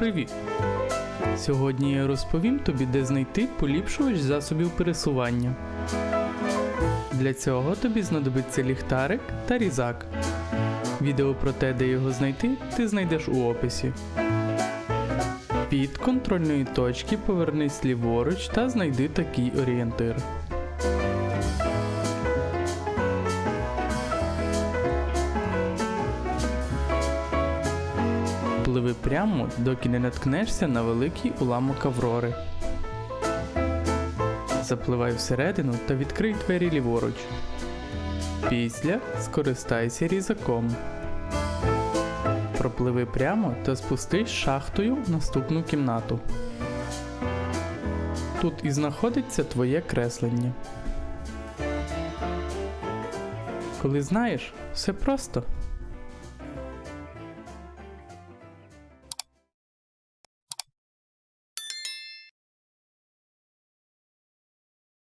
Привіт! Сьогодні я розповім тобі, де знайти поліпшувач засобів пересування. Для цього тобі знадобиться ліхтарик та різак. Відео про те, де його знайти, ти знайдеш у описі. Від контрольної точки повернись ліворуч та знайди такий орієнтир. Пливи прямо, доки не наткнешся на великий уламок Аврори. Запливай всередину та відкрий двері ліворуч. Після скористайся різаком. Пропливи прямо та спустись шахтою в наступну кімнату. Тут і знаходиться твоє креслення. Коли знаєш, все просто.